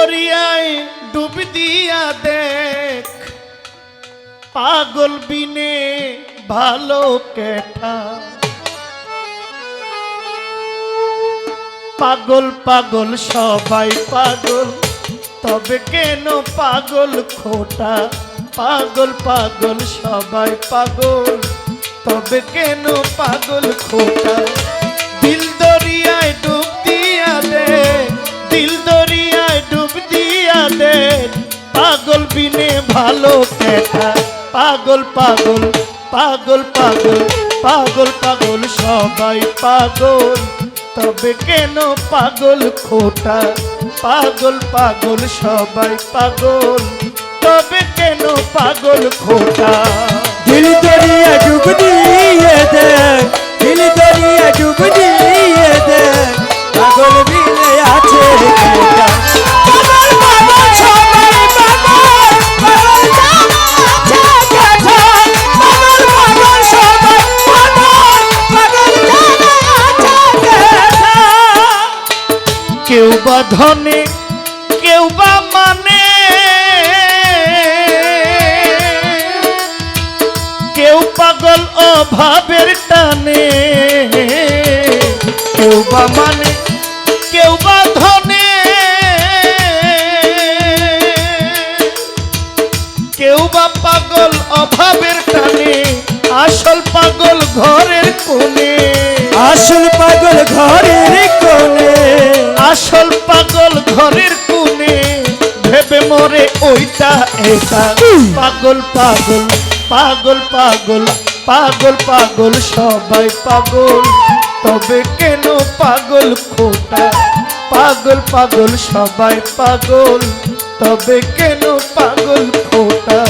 দরিয়ায় ডুব দিয়া দেখ। পাগল বিনে ভালো কেটা পাগল পাগল, সবাই পাগল, তবে কেন পাগল খোটা? পাগল পাগল, সবাই পাগল, তবে কেন পাগল খোটা? দিল দরিয়ায় ডুব পাগল বিনে ভালো কেটা পাগল পাগল পাগল পাগল পাগল পাগল, সবাই পাগল। তবে কেন পাগল খোটা? পাগল পাগল, সবাই পাগল। তবে কেন পাগল খোটা? দিল দরিয়া ডুব দিয়ে দেখ কেউ বা ধনে, কেউ বা মানে। কেউ পাগল অভাবের টানে, কেউ বা মানে কেউ বা ধনে। কেউ বা পাগল অভাবের টানে, আসল পাগল ঘরের কোণে। আসল পাগল ঘরের কোণে। আসল পাগল ঘরের কোণে ভেবে মরে ওইটা এটা। পাগল পাগল পাগল পাগল পাগল পাগল সবাই পাগল। তবে কেন পাগল খোটা? পাগল পাগল সবাই পাগল। তবে কেন পাগল খোটা?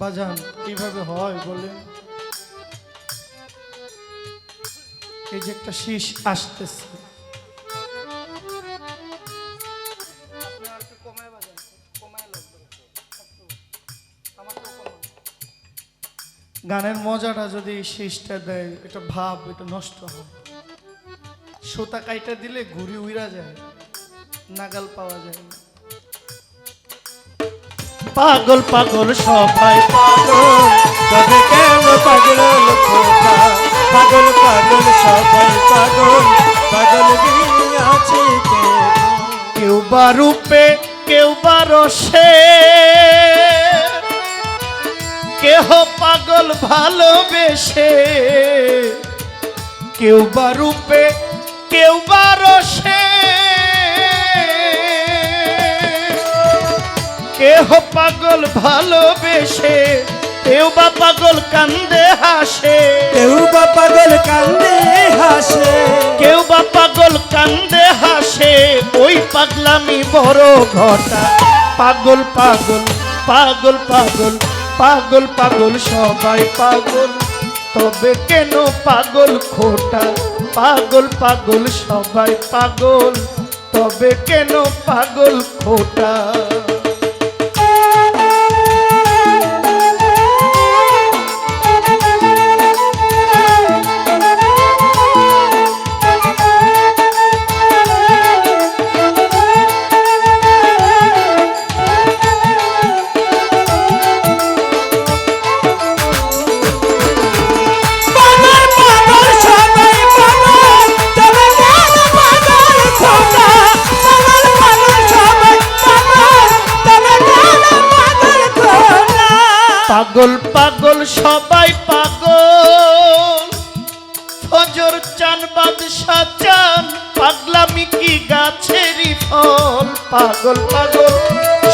বাজান, কীভাবে হয় বলে এই যে একটা শীষ আসতেছে। গানের মজাটা যদি শীষটা দেয়, এটা ভাব, এটা নষ্ট হয়। সুতা কাইটা দিলে ঘুরি উইরা যায়, নাগাল পাওয়া যায় না। পাগল পাগল সবাই পাগল। তবে কেন পাগল পাগল পাগল সবাই পাগল। পাগল আছে কেউ বা রূপে, কেউ বা রসে। কেহ পাগল ভালোবেসে। কেউ বা রূপে, কেউ বা রসে। কেহ পাগল ভালোবেসে কেউ বা পাগল কান্দে হাসে। কেউ বা পাগল কান্দে হাসে। কেউ বা পাগল কান্দে হাসে ওই পাগলামি বড় ঘটা। পাগল পাগল পাগল পাগল পাগল পাগল সবাই পাগল। তবে কেন পাগল খোটা? পাগল পাগল সবাই পাগল। তবে কেন পাগল খোটা? পাগল পাগল, সবাই পাগল। ফজর চান, বাদশা চান, পাগলামি কি গাছেরই ফল? পাগল পাগল,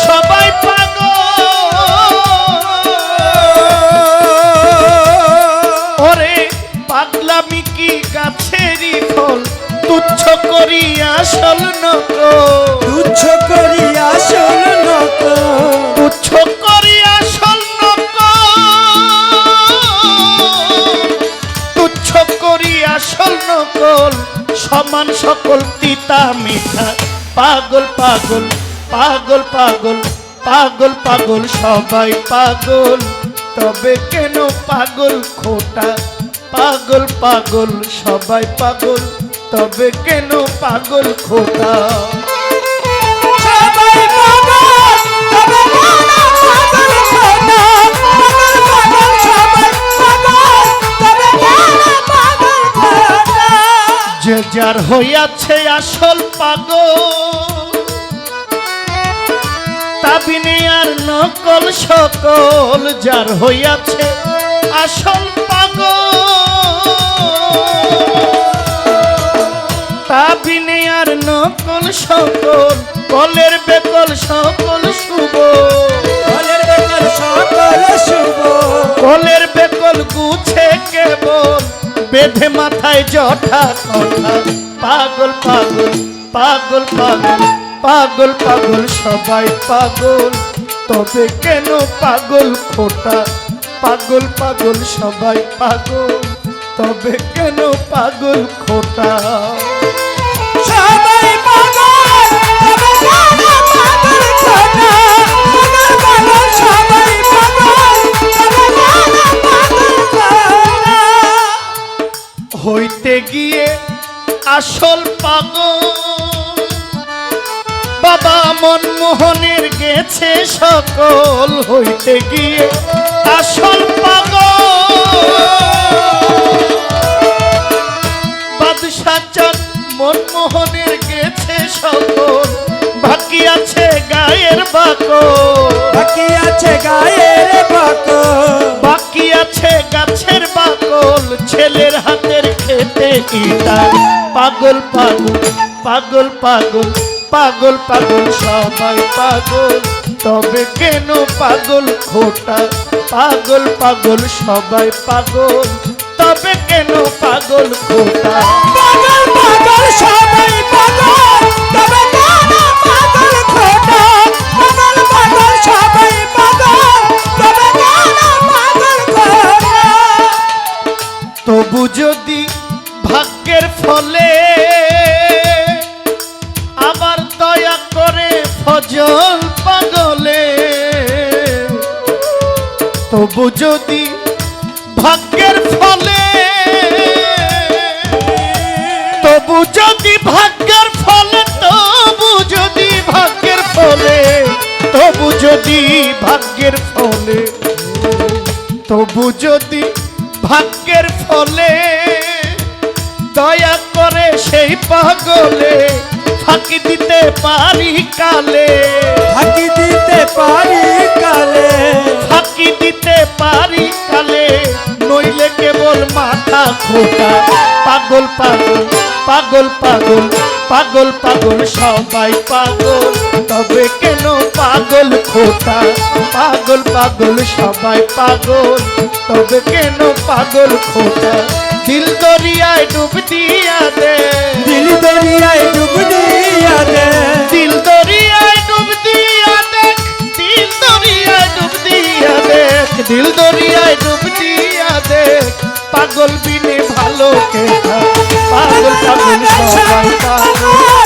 সবাই পাগল। ওরে, পাগলামি কি গাছেরই ফল? তুচ্ছ করি আসল নক তুচ্ছ করি সকল তিতা মিঠা পাগল পাগল পাগল পাগল পাগল পাগল, সবাই পাগল। তবে কেন পাগল খোটা? পাগল পাগল, সবাই পাগল। তবে কেন পাগল খোটা? যার হইয়াছে আসল পাগল। তাবিনে আর নকল সকল যার হইয়াছে আসল পাগল। তাবিনে আর নকল সকল কলের বেকল সকল শুভ। বলের বেকার সকল শুভ। কলের বেকল গুছে কেবল বেঁধে মাথায় জঠা কথা। পাগল পাগল পাগল পাগল পাগল পাগল, সবাই পাগল। তবে কেন পাগল খোটা? পাগল পাগল, সবাই পাগল। তবে কেন পাগল খোটা? আসল পাগল। বাবা মনমোহনের গেছে সকল হইতে গিয়ে আসল পাগল। বাদশাহ চাঁদ মনমোহনের গেছে সকল। বাকি আছে গায়ের বাকল। বাকি আছে গায়ের বাকল। বাকি আছে গাছের বাকল। ছেলের হাতের খেতে পাগল পাগল পাগল পাগল পাগল পাগল সবাই পাগল। তবে কেন পাগল খোটা পাগল পাগল সবাই পাগল। তবে কেন পাগল খোটা পাগল পাগল সবাই পাগল। তবে কেন পাগল খোটা পাগল পাগল সবাই পাগল। তবে কেন পাগল খোটা তবু যদি ভাগ্যের ফলে আবার দয়া করে ফজল পাগলে। তবু যদি ভাগ্যের ফলে, তবু যদি ভাগ্যের ফলে, তবু যদি ভাগ্যের ফলে, তবু যদি ভাগ্যের ফলে, তবু যদি ভাগ্যের ফলে। দয়া করে সেই পাগলে ফাঁকি দিতে পারি কালে। ফাঁকি দিতে পারি কালে। ফাঁকি দিতে পারি কালে। নইলে কেবল মাথা খোটা। পাগল পাগল পাগল পাগল পাগল পাগল সবাই পাগল। তবে কেন পাগল খোটা পাগল পাগল সবাই পাগল। তবে কেন পাগল খোটা দিল দরিয়ায় ডুব দিয়া দে। দিল দরিয়ায় ডুব দিয়া দে। দিল দরিয়ায় ডুব দিয়া দেখ। দিল দরিয়ায় ডুব দিয়া দেখ। দিল দরিয়ায় ডুব দিয়া দেখ। পাগল বিনে ভালো কে? পাগল পাগল সবাই পাগল।